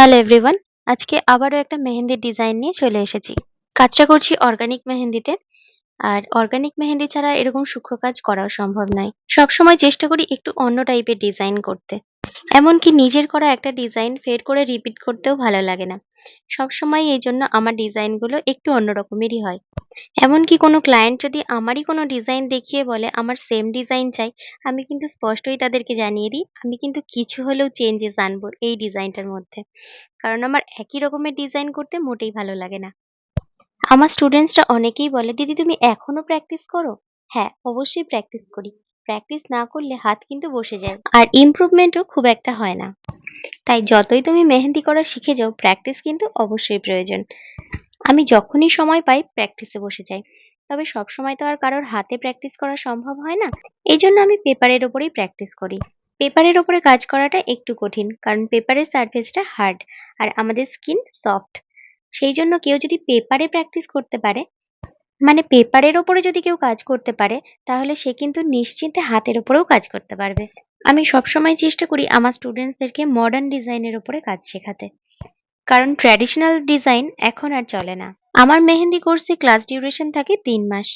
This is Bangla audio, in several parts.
হ্যালো এভরিওয়ান আজকে আবারও একটা মেহেন্দির ডিজাইন নিয়ে চলে এসেছি। কাজটা করছি অর্গানিক মেহেন্দিতে। আর অর্গানিক মেহেন্দি ছাড়া এরকম সূক্ষ্ম কাজ করাও সম্ভব নয়। সবসময় চেষ্টা করি একটু অন্য টাইপের ডিজাইন করতে। এমনকি নিজের করা একটা ডিজাইন ফের করে রিপিট করতেও ভালো লাগে না। সবসময় এই জন্য আমার ডিজাইনগুলো একটু অন্যরকমেরই হয়। এমনকি কোনো ক্লায়েন্ট যদি আমারই কোনো ডিজাইন দেখিয়ে বলে, আমার সেম ডিজাইন চাই, আমি কিন্তু স্পষ্টই তাদেরকে জানিয়ে দিই, আমি কিন্তু কিছু হলেও চেঞ্জেস আনব এই ডিজাইনটার মধ্যে। কারণ আমার একই রকমের ডিজাইন করতে মোটেই ভালো লাগে না। আমার স্টুডেন্টসরা অনেকেই বলে, দিদি, তুমি এখনও প্র্যাকটিস করো? হ্যাঁ অবশ্যই প্র্যাকটিস করি। প্র্যাকটিস না করলে হাত কিন্তু বসে যায়। আর ইমপ্রুভমেন্টও খুব একটা হয় না। তাই যতই তুমি মেহেন্দি করা শিখে যাও প্র্যাকটিস কিন্তু অবশ্যই প্রয়োজন। আমি যখনই সময় পাই প্র্যাকটিসে বসে যাই। তবে সব সময় তো আর কারোর হাতে প্র্যাকটিস করা সম্ভব হয় না। এই জন্য আমি পেপারের ওপরেই প্র্যাকটিস করি। পেপারের ওপরে কাজ করাটা একটু কঠিন, কারণ পেপারের সারফেসটা হার্ড আর আমাদের স্কিন সফট সেই জন্য কেউ যদি পেপারে প্র্যাকটিস করতে পারে মানে পেপারের ওপরে যদি কেউ কাজ করতে পারে, তাহলে সে কিন্তু নিশ্চিন্তে হাতের ওপরেও কাজ করতে পারবে। আমি সবসময় চেষ্টা করি আমার স্টুডেন্টসদেরকে মডার্ন ডিজাইনের ওপরে কাজ শেখাতে। কারণ ট্র্যাডিশনাল ডিজাইন এখন আর চলে না। আমার মেহেন্দি কোর্সে ক্লাস ডিউরেশন থাকে তিন মাস।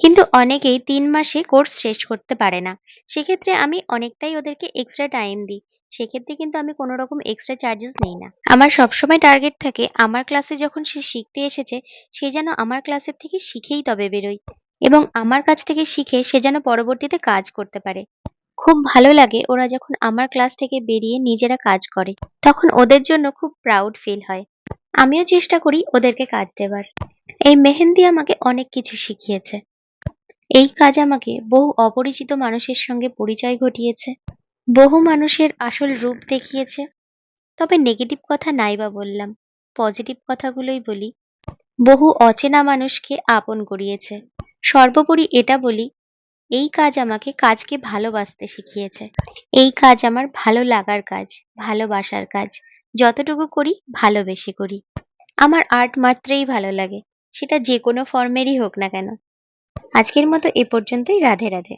কিন্তু অনেকেই তিন মাসে কোর্স শেষ করতে পারে না। সেক্ষেত্রে আমি অনেকটাই ওদেরকে এক্সট্রা টাইম দিই। সেক্ষেত্রে কিন্তু আমি কোনো রকম এক্সট্রা চার্জেস নেই না। আমার সবসময় টার্গেট থাকে আমার ক্লাসে যখন সে শিখতে এসেছে, সে যেন আমার ক্লাসের থেকে শিখেই তবে বেরোয়। এবং আমার কাছ থেকে শিখে সে যেন পরবর্তীতে কাজ করতে পারে। খুব ভালো লাগে ওরা যখন আমার ক্লাস থেকে বেরিয়ে নিজেরা কাজ করে, তখন ওদের জন্য খুব প্রাউড ফিল হয়। আমিও চেষ্টা করি ওদেরকে কাজ দেবার। এই মেহেন্দি আমাকে অনেক কিছু শিখিয়েছে। এই কাজ আমাকে বহু অপরিচিত মানুষের সঙ্গে পরিচয় ঘটিয়েছে। বহু মানুষের আসল রূপ দেখিয়েছে। তবে নেগেটিভ কথা নাই বা বললাম পজিটিভ কথাগুলোই বলি। বহু অচেনা মানুষকে আপন করিয়েছে। সর্বোপরি এটা বলি এই কাজ আমাকে কাজকে ভালোবাসতে শিখিয়েছে। এই কাজ আমার ভালো লাগার কাজ, ভালোবাসার কাজ। যতটুকু করি, ভালোবেসে করি। আমার আর্ট মাত্রেই ভালো লাগে। সেটা যে কোনো ফর্মেরই হোক না কেন। আজকের মতো এ পর্যন্তই। রাধে রাধে।